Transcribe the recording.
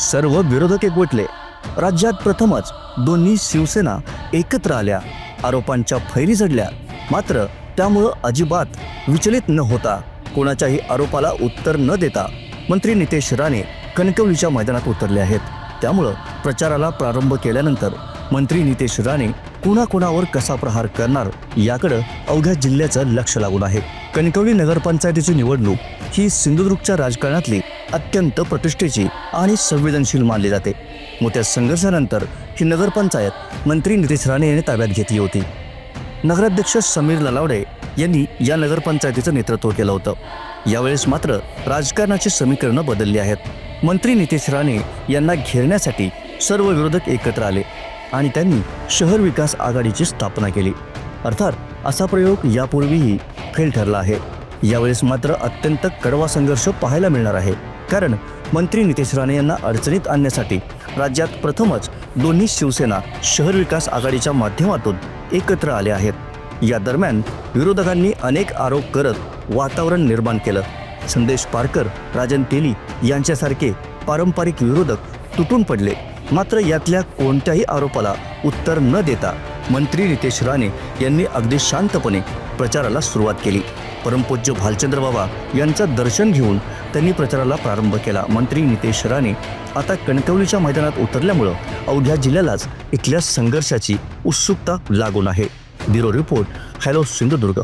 सर्व विरोधक एकवटले. राज्यात प्रथमच दोन्ही शिवसेना एकत्र आल्या. आरोपांच्या फैरी चढल्या. मात्र त्यामुळं अजिबात विचलित न होता कोणाच्याही आरोपाला उत्तर न देता मंत्री नितेश राणे कणकवलीच्या मैदानात उतरले आहेत. त्यामुळं प्रचाराला प्रारंभ केल्यानंतर मंत्री नितेश राणे कुणाकुणावर कसा प्रहार करणार याकडं अवघ्या जिल्ह्याचं लक्ष लागून आहे. कणकवली नगरपंचायतीची निवडणूक ही सिंधुदुर्गच्या राजकारणातली अत्यंत प्रतिष्ठेची आणि संवेदनशील मानली जाते. मोठ्या संघर्षानंतर ही नगरपंचायत मंत्री नितेश राणे यांनी ताब्यात घेतली होती. नगराध्यक्ष समीर ललावडे यांनी या नगरपंचायतीचं नेतृत्व केलं होतं. यावेळेस मात्र राजकारणाची समीकरणं बदलली आहेत. मंत्री नितेश राणे यांना घेरण्यासाठी सर्व विरोधक एकत्र आले आणि त्यांनी शहर विकास आघाडीची स्थापना केली. अर्थात असा प्रयोग यापूर्वीही फेल ठरला आहे. यावेळेस मात्र अत्यंत कडवा संघर्ष पाहायला मिळणार आहे. कारण मंत्री नितेश राणे यांना अडचणीत आणण्यासाठी राज्यात प्रथमच दोन्ही शिवसेना शहर विकास आघाडीच्या माध्यमातून एकत्र आले आहेत. या दरम्यान विरोधकांनी अनेक आरोप करत वातावरण निर्माण केलं. संदेश पारकर राजन तेली यांच्यासारखे पारंपरिक विरोधक तुटून पडले. मात्र यातल्या कोणत्याही आरोपाला उत्तर न देता मंत्री नितेश राणे यांनी अगदी शांतपणे प्रचाराला सुरुवात केली. परमपूज्य भालचंद्र बाबा यांचं दर्शन घेऊन त्यांनी प्रचाराला प्रारंभ केला. मंत्री नितेश राणे आता कणकवलीच्या मैदानात उतरल्यामुळं अवघ्या जिल्ह्यालाच इथल्या संघर्षाची उत्सुकता लागून आहे. Bureau report hello Sindhudurg.